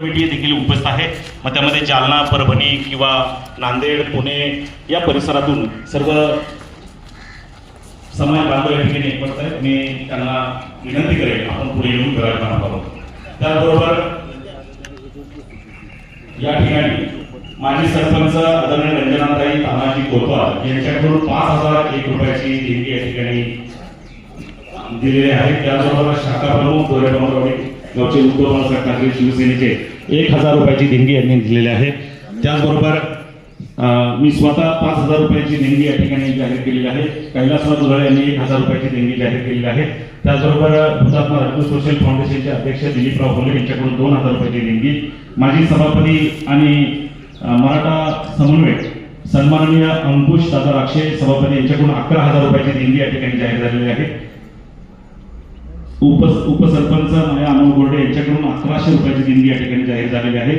Committee देखील उपस्थित आहे. मग त्यामध्ये जालना परभणी किंवा नांदेड पुणे या परिसरातून सर्व समाज बांधव या ठिकाणी आहेत. मी त्यांना विनंती करेन आपण पुढे येऊन करायला पाहतो त्याचबरोबर या ठिकाणी माजी सरपंच आदरणीय रंजनाताई तानाजी कोतवाल यांच्याकडून पाच हजार एक रुपयाची देणगी या ठिकाणी दिलेले आहे. त्याचबरोबर शाखा प्रमुख गोरेगाववाडी गावचे उद्धव बाळासाहेब ठाकरे शिवसेनेचे एक हजार रुपयाची देणगी यांनी दिलेली आहे. त्याचबरोबर मी स्वतः पाच हजार रुपयाची देणगी या ठिकाणी जाहीर केलेली आहे. कैलासराव दुराळे यांनी एक हजार रुपयाची देणगी जाहीर केलेली आहे. त्याचबरोबर हुतात्मा रत्न सोशल फाउंडेशनचे अध्यक्ष दिलीपराव भोले यांच्याकडून दोन हजार रुपयाची देणगी. माजी सभापती आणि मराठा समन्वयक सन्माननीय अंकुश दादा राक्षे सभापती यांच्याकडून अकरा हजार रुपयाची देणगी या ठिकाणी जाहीर झालेली आहे. उप उपसरपंच माया अनोल गोरडे यांच्याकडून अकराशे रुपयाची देणगी या ठिकाणी जाहीर झालेली आहे.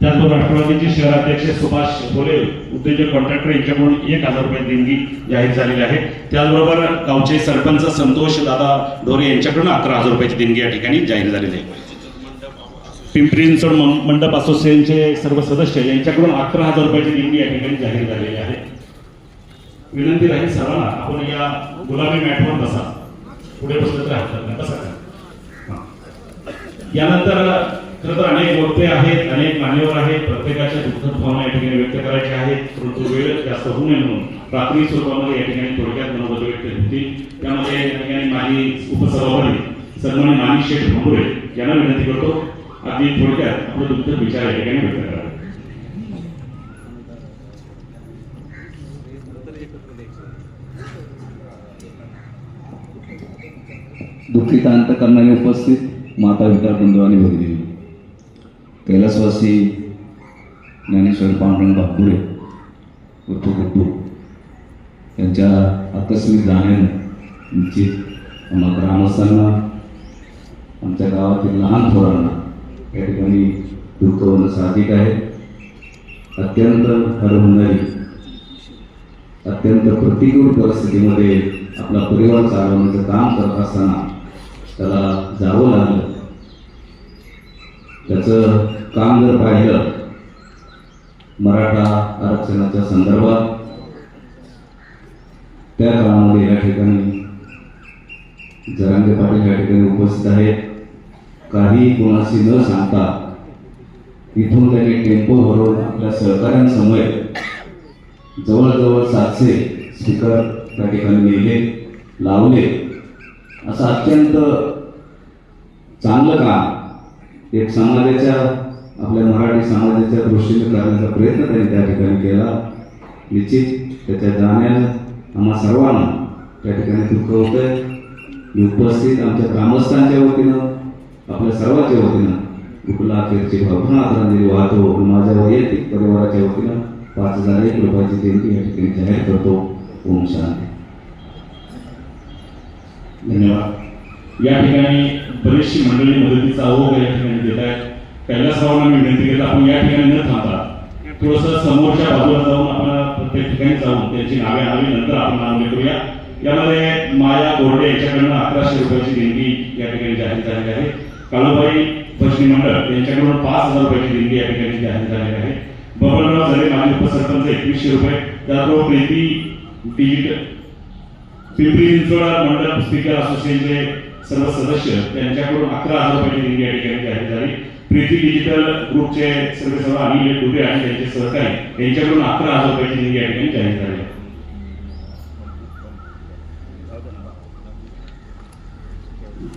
त्याचबरोबर राष्ट्रवादीचे शहराध्यक्ष सुभाष भोले उद्योजक कॉन्ट्रॅक्टर यांच्याकडून एक हजार रुपये देणगी जाहीर झालेली आहे. त्याचबरोबर गावचे सरपंच संतोष दादा ढोरे यांच्याकडून अकरा हजार रुपयाची देणगी या ठिकाणी जाहीर झालेली आहे. पिंपरी चिंचवड मंडप असोसिएशनचे सर्व सदस्य यांच्याकडून अकरा हजार रुपयाची देणगी या ठिकाणी जाहीर झालेली आहे. विनंती राहील सर्वांना आपण या गुलाबी मॅटवर बसा. पुढे बसलं तर हरकत नाही. बसा. यानंतर खरं तर अनेक वक्ते आहेत अनेक मान्यवर आहेत. प्रत्येकाच्या दुःखद भावना या ठिकाणी व्यक्त करायच्या आहेत. परंतु वेळ जास्त होऊ नये म्हणून प्राथमिक स्वरूपामध्ये या ठिकाणी थोडक्यात मनोगत व्यक्त होती त्यामध्ये या ठिकाणी माझी उपसभापती सन्मान्य मानिक शेठ भांबुरे यांना विनंती करतो अगदी थोडक्यात आपलं दुःखद विचार या ठिकाणी व्यक्त करा दुःखित अंत करणारे उपस्थित माता विकार बंधू आणि भगिनी कैलासवासी ज्ञानेश्वर पांडुरंग बापुरे उर्फ गुड्डू यांच्या आकस्मिक जाण्याने निश्चित आम्हा ग्रामस्थांना आमच्या गावातील लहान थोरांना या ठिकाणी दुःख होणं साहजिक आहे. अत्यंत हरवणारी अत्यंत प्रतिकूल परिस्थितीमध्ये आपला परिवार चालवण्याचं काम करत असताना त्याला जावं लागलं. त्याचं काम जर पाहिलं मराठा आरक्षणाच्या संदर्भात त्या काळामध्ये या ठिकाणी जरांगे पाटील या ठिकाणी उपस्थित आहेत. काही कोणाशी न सांगता इथून त्यांनी टेम्पो भरून आपल्या सहकाऱ्यांसमोर जवळजवळ सातशे स्पीकर त्या ठिकाणी नेले लावले. असं अत्यंत चांगलं काम एक समाजाच्या आपल्या मराठी समाजाच्या दृष्टीने करण्याचा प्रयत्न त्यांनी त्या ठिकाणी केला. निश्चित त्याच्या जाण्यानं आम्हा सर्वांना त्या ठिकाणी दुःख होतंय. मी उपस्थित आमच्या ग्रामस्थांच्या वतीनं आपल्या सर्वांच्या वतीनं उपलाखेरची भावना आदरांजली वाहतो. माझ्या वैयक्तिक परिवाराच्या वतीनं पाच हजार एक रुपयाची देणगी या ठिकाणी जाहीर करतो. ओम शांती धन्यवाद. या ठिकाणी बरीचशी मंडळी मदतीचा ओघ या ठिकाणी देत आहेत. कैलासरावांना मी विनंती केली आपण या ठिकाणी न थांबता थोडस समोरच्या बाजूला जाऊन आपण प्रत्येक ठिकाणी जाऊन त्यांची नावे आणावी नंतर आपण नाव करूया. यामध्ये माया बोर्डे यांच्याकडनं अकराशे रुपयाची देणगी या ठिकाणी जाहीर झालेली आहे. काळूबाई पश्चिम मंडळ यांच्याकडून पाच हजार रुपयाची देणगी या ठिकाणी जाहीर झालेली आहे. बबनराव झाले माजी उपसरपंच एकवीसशे रुपये. त्याचबरोबर प्रीती डिजिटल पिंपरी चिंचवड मंडळ स्पीकर असोसिएशनचे सर्व सदस्य त्यांच्याकडून अकरा हजार रुपयाची निधी या ठिकाणी जाहीर झाली प्रीती डिजिटल ग्रुपचे सर्व सर्व अनिल डुबे आणि त्यांचे सहकारी यांच्याकडून अकरा हजार रुपयाची निधी या ठिकाणी जाहीर झाली आहे.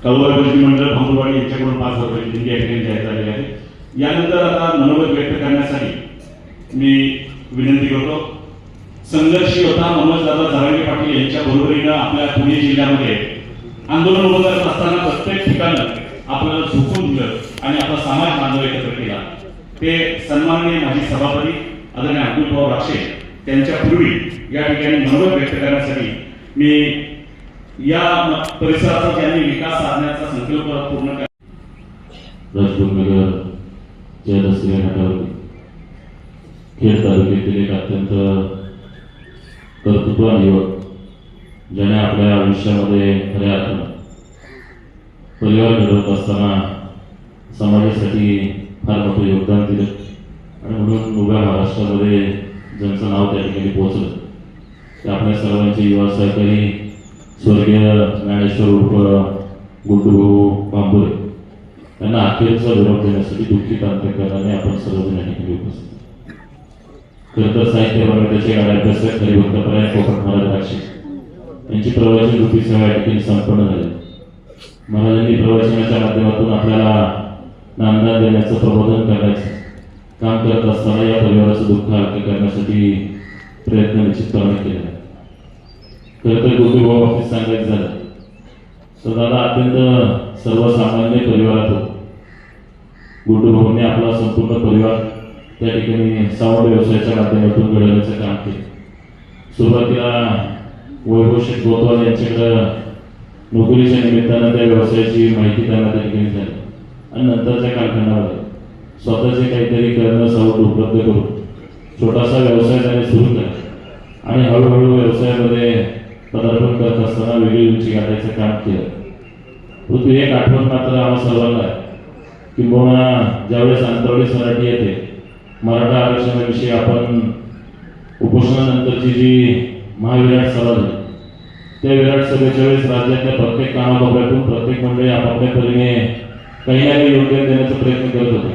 कौलाबाजी मंडळ भांबुरवाडी यांच्याकडून पाच हजार रुपयाची निधी या ठिकाणी जाहीर झाली आहे यानंतर आता मनोगत व्यक्त करण्यासाठी मी विनंती करतो संघर्षी होता मनोज दादा जरांगे पाटील यांच्या बरोबरीनं आपल्या पुणे जिल्ह्यामध्ये. आंदोलन उभं करत असताना प्रत्येक ठिकाणं आपल्याला झोकून दिलं आणि आपला समाज बांधव एकत्र केला. ते सन्माननीय माजी सभापती आदरणीय अब्दुल राक्षे त्यांच्या पूर्वी या ठिकाणी मनोगत व्यक्त करण्यासाठी मी या परिसराचा ज्यांनी विकास साधण्याचा संकल्प पूर्ण कर राजगुरुनगर घाटावरती. खेड तालुक्यातील एक अत्यंत कर्तृत्वान युवक ज्याने आपल्या आयुष्यामध्ये खऱ्या अर्थानं परिवार घडवत असताना समाजासाठी फार मोठं योगदान दिलं आणि म्हणून उभ्या महाराष्ट्रामध्ये ज्यांचं नाव त्या ठिकाणी पोहोचलं ते आपल्या सर्वांचे युवा सहकारी स्वर्गीय ज्ञानेश्वर उर्फ गुड्डू बांबुरे. त्यांना अखेरचा विरोध देण्यासाठी दुःखी तांत्रिकांनी आपण सर्वजण या ठिकाणी उपस्थित ग्रंथ तर साहित्य मराठीचे गाड्याभ्यासक हरिभक्तपरायण कोकण महाराज राक्षी यांची प्रवचन रूपी सेवा या ठिकाणी संपन्न झाली. महाराजांनी प्रवचनाच्या माध्यमातून आपल्याला नामदान देण्याचं प्रबोधन करण्याचं काम करत असताना या परिवाराचं दुःख हलके करण्यासाठी प्रयत्न निश्चितपणे केला. खरं तर गोपी बाबतीत सांगायचं झालं तर दादा अत्यंत सर्वसामान्य परिवारात होतो. गुड्डू आपला संपूर्ण परिवार त्या ठिकाणी साऊंड व्यवसायाच्या माध्यमातून घडवण्याचं काम केलं. सुरुवातीला वैभवशेठ गोतवाल यांच्याकडं नोकरीच्या निमित्तानं त्या व्यवसायाची माहिती त्यांना त्या ठिकाणी झाली. आणि नंतरच्या कारखान्यावर स्वतःचे काहीतरी करणं साऊंड उपलब्ध करून छोटासा व्यवसाय त्याने सुरू केला. आणि हळूहळू व्यवसायामध्ये पदार्पण करत असताना वेगळी उंची गाठायचं काम केलं. परंतु एक आठवण मात्र आम्हा सर्वांना आहे किंबहुना ज्यावेळेस अंतरवली सराठी येते मराठा आरक्षणाविषयी आपण उपोषणानंतरची जी महाविराट सभा झाली त्या विराट सभेच्या वेळेस राज्यातल्या प्रत्येक कानाकोपऱ्यातून प्रत्येक मंडळी आपापल्या परीने काही ना काही योगदान देण्याचा प्रयत्न करत होते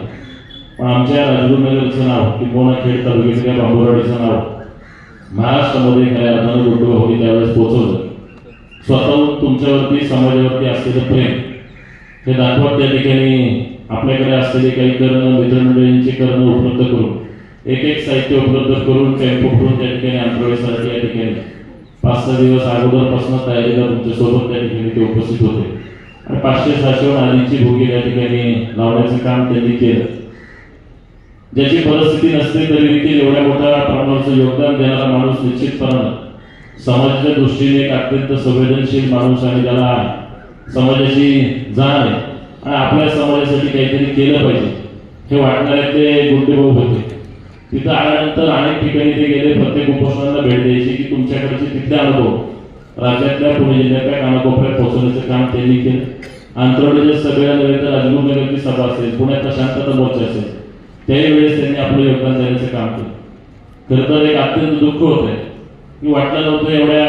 पण आमच्या राजगुरुनगरचं नाव किंबहुना खेड तालुक्यातल्या बांबुराडीचं नाव महाराष्ट्रामध्ये खऱ्या अर्थानं गुंडू होती त्यावेळेस पोहोचवलं स्वतःहून तुमच्यावरती समाजावरती असलेलं प्रेम हे दाखवत त्या ठिकाणी आपल्याकडे असलेले काही करणं मित्रमंडळींचे करणं उपलब्ध करून एक एक साहित्य उपलब्ध करून टेम्पो करून त्या ठिकाणी आंतरवेसाठी या ठिकाणी पाच सहा दिवस अगोदरपासून तयारीला तुमच्यासोबत त्या ठिकाणी ते उपस्थित होते. आणि पाचशे सहाशे आधीची भोगी त्या ठिकाणी लावण्याचं काम त्यांनी केलं. ज्याची परिस्थिती नसते तरी देखील एवढ्या मोठ्या प्रमाणाचं योगदान देणारा माणूस निश्चितपणानं समाजाच्या दृष्टीने एक अत्यंत संवेदनशील माणूस आणि त्याला समाजाची जाण आहे. आणि आपल्या समाजासाठी काहीतरी केलं पाहिजे. हे वाटणारे ते गुंडेभाऊ होते. तिथं आल्यानंतर अनेक ठिकाणी ते गेले प्रत्येक उपोषणाला भेट द्यायची की तुमच्याकडचे तिथले अनुभव. राज्यातल्या पुणे जिल्ह्यातल्या कानाकोपऱ्यात पोहोचवण्याचं काम त्यांनी केलं. आंतरवाडीच्या सगळ्या नव्हे तर राजगुरुनगरची सभा असेल पुण्यातला शांतता मोर्चा असेल त्याही वेळेस त्यांनी आपलं योगदान देण्याचं काम केलं. खरं तर एक अत्यंत दुःख होत आहे की वाटलं नव्हतं एवढ्या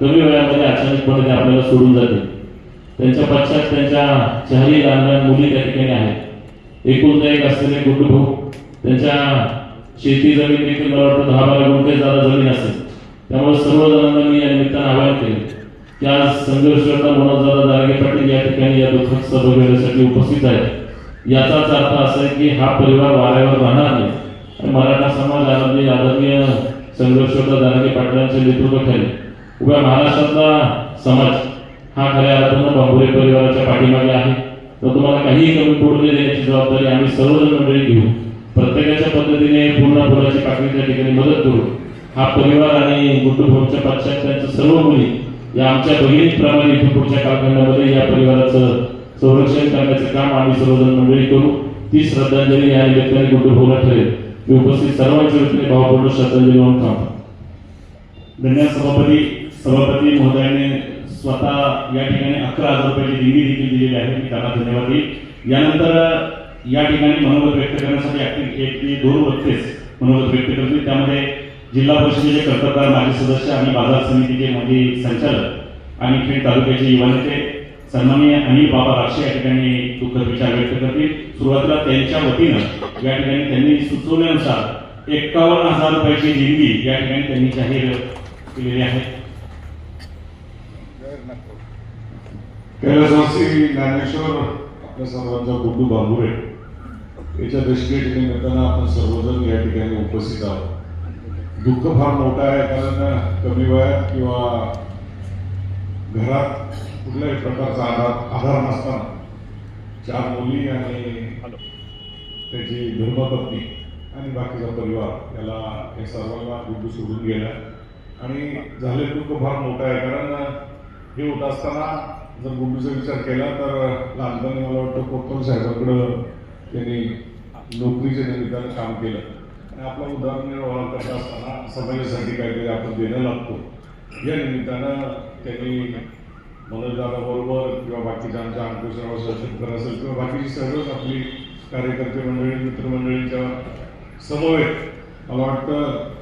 कमी वयामध्ये अचानकपणे ते आपल्याला सोडून जाते त्यांच्या पश्चात त्यांच्या चारही लहान लहान मुली त्या ठिकाणी आहेत. एकुलता एक असलेले गुड्डू त्यांच्या शेती जमीन देखील मला वाटतं दहा बारा गुंठे जादा जमीन असेल. त्यामुळे सर्वजणांना मी या निमित्तानं आवाहन केले. की आज संघर्षकर्ता मनोजदादा दारगे पाटील या ठिकाणी या दुःखद सभा घेण्यासाठी उपस्थित आहेत. याचाच अर्थ असा आहे की हा परिवार वाऱ्यावर राहणार नाही. आणि मराठा समाज आनंदी आदरणीय संघर्षकर्ता दारगे पाटलांच्या नेतृत्वाखाली उभ्या महाराष्ट्रातला समाज हा खऱ्या अर्थानं बांबुरे परिवाराच्या पाठीमागे आहे. तर तुम्हाला काहीही कमी पडू नये देण्याची जबाबदारी आम्ही सर्वजण मंडळी घेऊ. प्रत्येकाच्या पद्धतीने पूर्ण फुलाची पाकळी त्या ठिकाणी मदत करू. हा परिवार आणि गुड्डू भाऊच्या पश्चात त्यांच्या सर्व मुली या आमच्या बहिणीप्रमाणे इथून पुढच्या कालखंडामध्ये या परिवाराचं संरक्षण करण्याचं काम आम्ही सर्वजण मंडळी करू. ती श्रद्धांजली या निमित्ताने गुड्डू भाऊला ठरेल. मी उपस्थित सर्वांच्या वतीने भावपूर्ण श्रद्धांजली म्हणून थांबतो. धन्यवाद सभापती. सभापती महोदयाने स्वतः या ठिकाणी अकरा हजार रुपयाची देणगी देखील दिलेली आहे. मी त्यांना धन्यवाद देईल. यानंतर या ठिकाणी मनोगत व्यक्त करण्यासाठी एक ते दोन वक्तेच मनोगत व्यक्त करतील. त्यामध्ये जिल्हा परिषदेचे कर्तव्यदार माजी सदस्य आणि बाजार समितीचे माजी संचालक आणि खेड तालुक्याचे युवा नेते सन्माननीय अनिल बाबा राक्षे या ठिकाणी दुःखद विचार व्यक्त करतील. सुरुवातीला त्यांच्या वतीनं या ठिकाणी त्यांनी सुचवल्यानुसार एक्कावन्न हजार रुपयाची देणगी या ठिकाणी त्यांनी जाहीर केलेली आहे. कैलासवासी ज्ञानेश्वर आपल्या सर्वांचा गुड्डू बांबुरे याच्या दशकेच्या निमित्तानं आपण सर्वजण या ठिकाणी उपस्थित आहोत. दुःख फार मोठं आहे कारण कमी वयात किंवा घरात कुठल्याही प्रकारचा आधार आधार नसताना चार मुली आणि त्याची धर्मपत्नी आणि बाकीचा परिवार याला या सर्वांना गुड्डू सोडून गेला. आणि झाले दुःख फार मोठं आहे कारण हे होत असताना जर गुड्डूचा विचार केला तर लहानपणी मला वाटतं कोकण साहेबांकडं त्यांनी नोकरीच्या निमित्तानं काम केलं. आणि आपला उदाहरण करत असताना समाजासाठी काहीतरी आपण देणं लागतो. या निमित्तानं त्यांनी मनोजदादाबरोबर किंवा बाकीच्या आमच्या अंकुशराव शेतकर असेल किंवा बाकीची सर्वच आपली कार्यकर्ते मंडळी मित्रमंडळींच्या समवेत मला वाटतं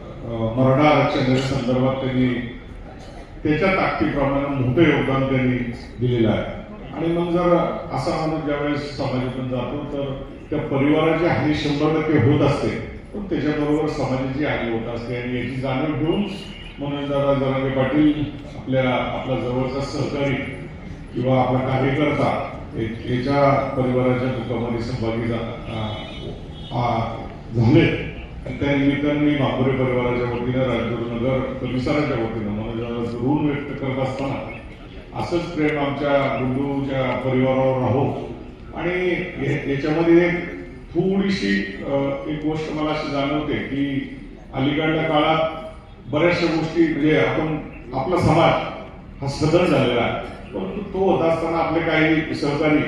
मराठा आरक्षणाच्या संदर्भात त्यांनी त्याच्या ताकदीप्रमाणे मोठं योगदान त्यांनी दिलेलं आहे. आणि मग जर असा माणूस ज्यावेळेस समाजातून जातो तर त्या परिवाराची हानी शंभर टक्के होत असते. पण त्याच्याबरोबर समाजाची हानी होत असते. आणि याची जाणीव घेऊन म्हणून दादा जरांगे पाटील आपल्या आपला जवळचा सहकारी किंवा आपला कार्यकर्ता याच्या परिवाराच्या दुःखामध्ये सहभागी झाले आणि त्या निमित्ताने भाकुरे परिवाराच्या वतीनं राजगुरुनगर परिसराच्या वतीनं ऋण व्यक्त करत असताना असंच प्रेम आमच्या गुंडूच्या परिवारावर राहो. आणि याच्यामध्ये एक थोडीशी एक गोष्ट मला अशी जाणवते की अलीकडल्या काळात बऱ्याचशा गोष्टी म्हणजे आपण आपला समाज हा सदन झालेला आहे. परंतु तो होत असताना आपले काही सहकारी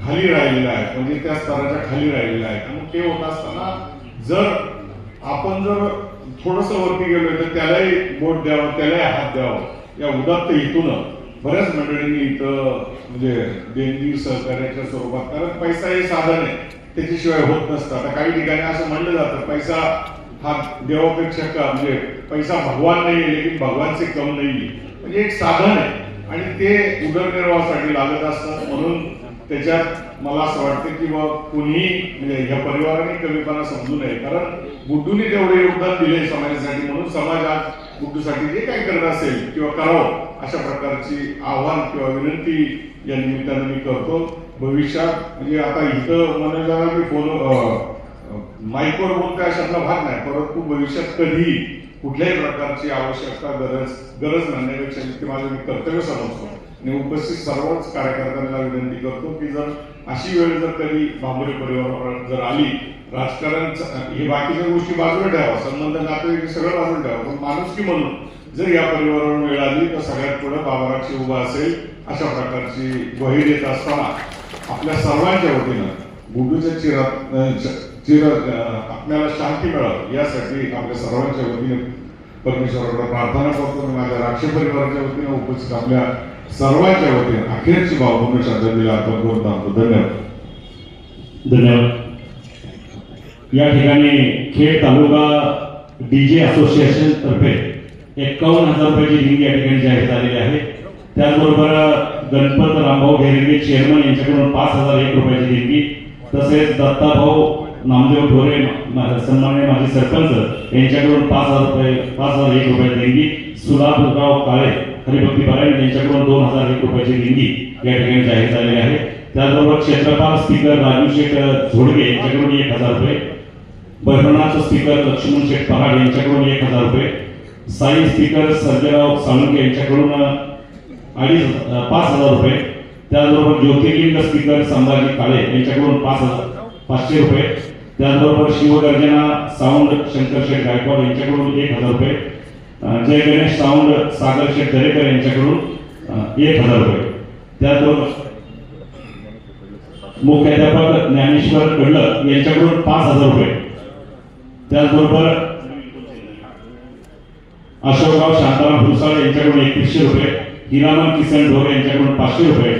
खाली राहिलेला आहेत. म्हणजे त्या स्तराच्या खाली राहिलेला आहेत. मग ते होत असताना जर आपण जर थोडस वरती गेलो तर त्यालाही बोट द्यावं त्यालाही हात द्यावं. या उदात्त हेतून बऱ्याच मंडळींनी इथं म्हणजे देणगी सहकार्याच्या स्वरूपात कारण पैसा हे साधन आहे. त्याच्याशिवाय होत नसतं. आता काही ठिकाणी असं म्हणलं जातं पैसा हा देवापेक्षा का म्हणजे पैसा भगवान नाही आहे लेकिन भगवानचे कम नाही म्हणजे एक साधन आहे. आणि ते उदरनिर्वाहासाठी लागत असतात म्हणून त्याच्यात मला असं वाटतं की बा कुणीही म्हणजे या परिवाराने कमीपणा समजू नये. कारण गुड्डूने तेवढे योगदान दिले समाजासाठी म्हणून समाज आज गुड्डूसाठी जे काही करत असेल किंवा करावं अशा प्रकारची आव्हान किंवा विनंती या निमित्तानं मी करतो. भविष्यात म्हणजे आता इथं म्हणायला मी फोन माईकवर काय अशातला भाग नाही परंतु भविष्यात कधी कुठल्याही प्रकारची आवश्यकता गरज गरज म्हणण्यापेक्षा ते माझं मी कर्तव्य समजतो आणि उपस्थित सर्वच कार्यकर्त्यांना विनंती करतो की जर अशी वेळ जर कधी बांबरे परिवारावर जर आली राजकारण हे बाकीच्या गोष्टी बाजूला ठेवा संबंध नातेवाईक सगळं बाजूला ठेवा पण माणुसकी म्हणून जर या परिवारावर वेळ आली तर सगळ्यात पुढे बाबाराक्षी उभा असेल अशा प्रकारची ग्वाही देत असताना आपल्या सर्वांच्या वतीनं गुडूच्या चिरात चिर आपल्याला शांती मिळावी यासाठी आपल्या सर्वांच्या वतीने परमेश्वराकडे प्रार्थना करतो माझ्या राक्षी परिवाराच्या वतीने उपस्थित आपल्या सर्वांच्या वतीने अखेरची भावपूर्ण श्रद्धांजली अर्पण करून थांबतो धन्यवाद धन्यवाद या ठिकाणी खेड तालुका डीजे असोसिएशन तर्फे एकावन्न हजार रुपयाची निधी या ठिकाणी जाहीर झालेली आहे. त्याचबरोबर गणपत रामभाऊ घेरेंगे चेअरमन यांच्याकडून पाच हजार एक रुपयाची देणगी. तसेच दत्ताभाऊ नामदेव ढोरे सन्मान्य माजी सरपंच यांच्याकडून पाच हजार रुपये पाच हजार एक रुपये देणगी. सुलाभराव काळे हरिभक्ती पारायण यांच्याकडून दोन हजार एक रुपयाची देणगी या ठिकाणी जाहीर झालेली आहे. त्याचबरोबर क्षेत्रपाल स्पीकर राजू शेठ झोडगे यांच्याकडून एक हजार रुपये. बहिरणाचं स्पीकर लक्ष्मण शेठ पहाड यांच्याकडून एक हजार रुपये. साई स्पीकर सर्जेराव साळुंके यांच्याकडून अडीच पाच हजार रुपये. त्याचबरोबर ज्योतिर्लिंग स्पीकर संभाजी काळे यांच्याकडून पाच हजार पाचशे रुपये. त्याचबरोबर शिवगर्जना साऊंड शंकर शेठ गायकवाड यांच्याकडून एक हजार रुपये. जय गणेश साऊंड सागर शेठ दरेकर यांच्याकडून एक हजार रुपये. त्याचबरोबर मुख्याध्यापक ज्ञानेश्वर कडलक यांच्याकडून पाच हजार रुपये. त्याचबरोबर अशोकराव शांताराम भुसाळ यांच्याकडून एकवीसशे रुपये हिरामन किसन ढोरे यांच्याकडून पाचशे रुपये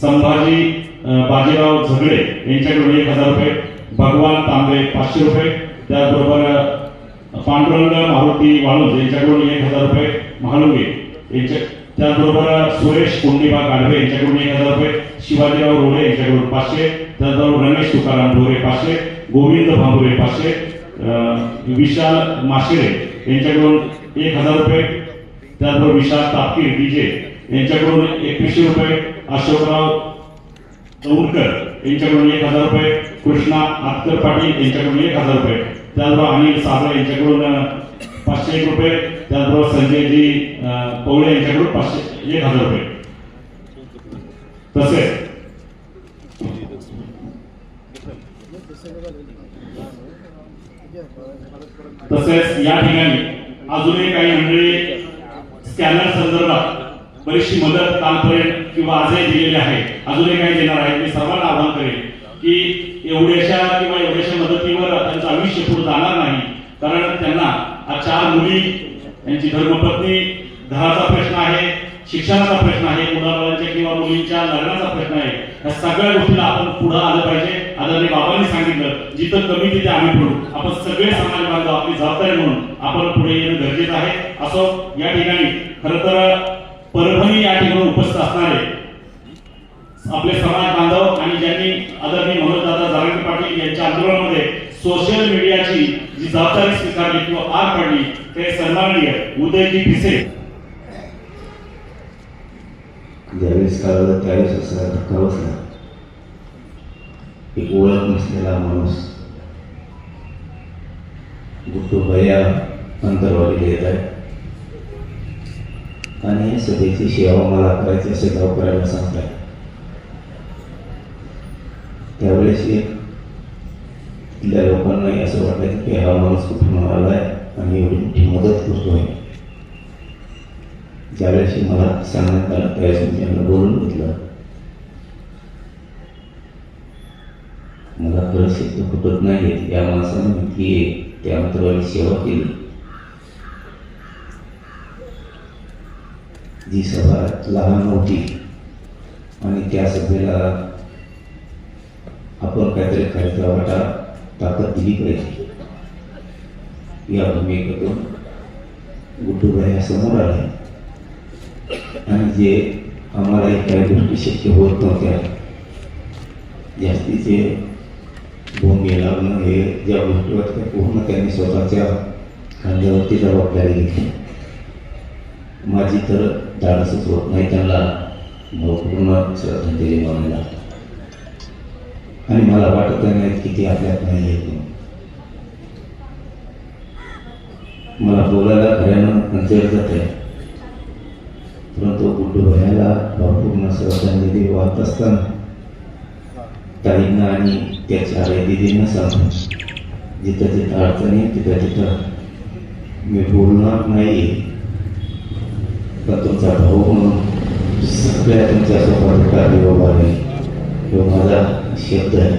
संभाजी बाजीराव झगडे यांच्याकडून एक हजार रुपये भगवान तांबे पाचशे रुपये त्याचबरोबर पांडुरंग मारुती वाळुंज यांच्याकडून एक हजार रुपये महालुंगे यांच्या त्याचबरोबर सुरेश कुंडीबा गाढवे यांच्याकडून एक हजार रुपये शिवाजीराव रोडे यांच्याकडून पाचशे त्याचबरोबर रमेश तुकाराम ढोरे पाचशे गोविंद भांबुरे पाचशे अं, विशाल माशिरे यांच्याकडून एक हजार रुपये त्याचबरोबर विशाल तापकीर डीजे यांच्याकडून एकवीसशे रुपये अशोकराव दौंडकर यांच्याकडून एक हजार रुपये कृष्णा आतकर पाटील यांच्याकडून एक हजार रुपये. त्याचबरोबर अनिल साबळे यांच्याकडून पाचशे एक रुपये. त्याचबरोबर संजयजी पवळे यांच्याकडून पाचशे एक हजार रुपये. तसेच तसेच या ठिकाणी अजूनही काही मंडळी स्कॅनर संदर्भात बरीचशी मदत कालपर्यंत किंवा आजही दिलेली आहे. अजूनही काही देणार आहे मी सर्वांना आवाहन करेन. की एवढ्याशा किंवा एवढ्याशा मदतीवर त्यांचं आयुष्य पुढे जाणार नाही. कारण त्यांना आज चार मुली त्यांची धर्मपत्नी घराचा प्रश्न आहे शिक्षणाचा प्रश्न आहे मुलाबाळांच्या किंवा मुलींच्या लग्नाचा प्रश्न आहे. या सगळ्या गोष्टीला आपण पुढे आलं पाहिजे. आदरणीय बाबांनी सांगितलं जिथं कमी तिथे आम्ही पडू. आपण सगळे समाज बांधव आपली जबाबदारी म्हणून आपण पुढे येणं गरजेचं आहे. असं या ठिकाणी खरं तर परभणी या ठिकाणी उपस्थित असणारे आपले समाज बांधव आणि ज्यांनी आदरणीय मनोजदादा जारंगे पाटील यांच्या आंदोलनामध्ये सोशल मीडियाची जी जबाबदारी स्वीकारली किंवा पार पाडली ते सन्माननीय उदयजी भिसे. ज्यावेळेस कळलं त्यावेळेस असा धक्का बसला एक ओळख नसलेला माणूस गुट्टू भया अंतरवाली देत आहे. आणि या सभेची सेवा मला करायची असे गाव करायला सांगताय. त्यावेळेस एक तिथल्या लोकांनाही असं वाटायचं की हा माणूस कुठून आहे आणि एवढी मोठी मदत करतोय. ज्यावेळेस मला सांगण्यात आलं त्यावेळेस मी त्यांना बोलून घेतलं. मला खरंच सिद्ध फुटत नाही या माणसाने की त्या मंत्राची सेवा केली. जी सभा लहान नव्हती आणि त्या सभेला आपण काहीतरी कार्यक्रमाला ताकद दिली पाहिजे. या भूमिकेतून गुड्डूबाई समोर आले. आणि जे आम्हाला काही गोष्टी शक्य होत नव्हत्या जास्तीचे भूमी लागणं हे ज्या गोष्टी होत्या पूर्ण त्यांनी स्वतःच्या खांद्यावरती जबाबदारी घेतली. माझी तर धाडसच होत नाही त्यांना पूर्ण श्रद्धांजली मानायला आणि मला वाटत नाही की ते आपल्यात नाही येत मला बोलायला खऱ्यानं अंतर जाते परंतु गुड्डू भयाला भावपूर्ण देव वाहत असताना ताईंना आणि त्याच्या आई दिदींना सांगून जिथं जिथं अडचणी तिथं तिथं मी बोलणार नाही. पण तुमचा भाऊ म्हणून सगळ्या तुमच्यासोबत कार्य उभा आहे किंवा माझा शब्द आहे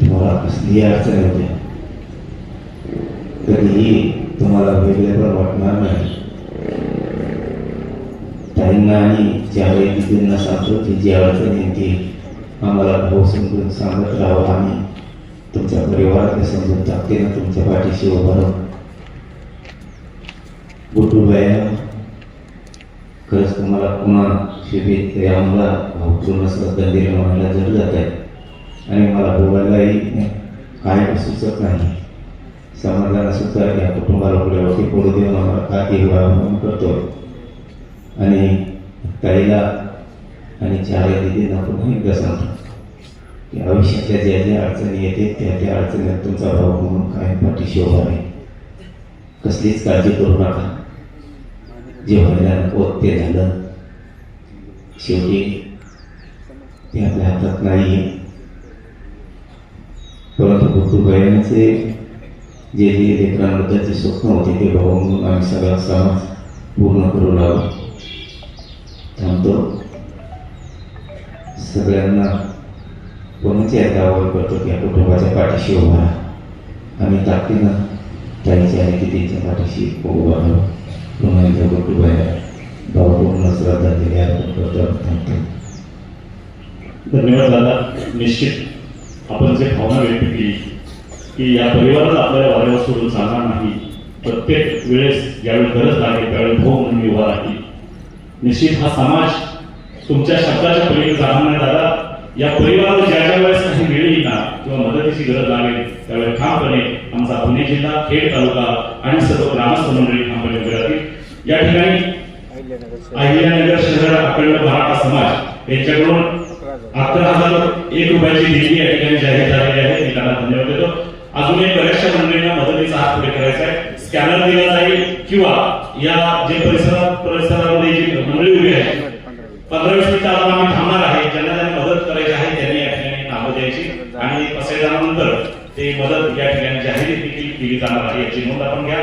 तुम्हाला कसली अडचण होते कधीही तुम्हाला वेगळेपण वाटणार नाही ताईंना आणि ज्यावेळी दिदींना सांगतो की जी अडचण येते आम्हाला भाऊ समजून सांगत राहावं आणि तुमच्या परिवारातल्या समजून ताकदीनं तुमच्या पाठीशी उभं राहू गुटुबाया खरंच तुम्हाला पुन्हा शिबिर या आम्हाला भावपूर्ण श्रद्धांजली म्हणायला जर जात आहे आणि मला बोलायलाही काय सुचत नाही. समाजाला सुद्धा या कुटुंबाला पुढे पुढे देऊन आम्हाला काय म्हणून करतो. आणि ताईला आणि चार दिदींना पुन्हा एकदा सांगतो की आयुष्याच्या ज्या ज्या अडचणी येते त्या त्या अडचणीत तुमचा भाऊ म्हणून काय पाठीशी उभा आहे कसलीच काळजी करू नका. जे व्हायला नको ते झालं शेवटी ते आपल्या हातात नाही परंतु कुटुंबाचे जे जे लेकरांबद्दलचे स्वप्न होते ते भाऊ म्हणून आम्ही सगळा समाज पूर्ण करू लागलो थांबतो सगळ्यांना कोणाची आता आवड करतो की या कुटुंबाच्या पाठीशी उभा आम्ही ताकदीनं ताईच्या आणि तिथीच्या पाठीशी उभा राहू पुन्हा एकदा कुटुंबाला भावपूर्ण श्रद्धांजली अर्पण करतो थांबतो धन्यवाद दादा निश्चित आपण जे भावना व्यक्त केली की या परिवाराला आपल्याला वाऱ्यावर सोडून चालणार नाही प्रत्येक वेळेस ज्यावेळी गरज लागेल त्यावेळी भाऊ म्हणून मी उभा राहील निश्चित हा समाज तुमच्या शब्दाच्या पलीकडे जाणार नाही दादा या परिवाराला ज्या ज्या पुणे जिल्हा खेड तालुका आणि सर्व ग्रामस्थ मंडळी ठामपणे उभे राहतील या ठिकाणी अहिल्यानगर शहर अखंड मराठा समाज यांच्याकडून अकरा हजार एक रुपयाची देणगी या ठिकाणी जाहीर झालेली आहे. मी त्यांना धन्यवाद देतो. अजूनही बऱ्याचशा मंडळींना मदतीचा हात पुढे करायचा आहे. स्कॅनर दिला जाईल किंवा या जे परिसरात परिसरामध्ये जी मंडळी उभी आहे पंधरा वीस मिनिटं अजून आम्ही थांबणार आहे. ज्यांना त्यांना मदत करायची आहे त्यांनी या ठिकाणी नावं द्यायची आणि पसायदानानंतर ते मदत या ठिकाणी जाहीर देखील केली जाणार आहे. याची नोंद आपण घ्या.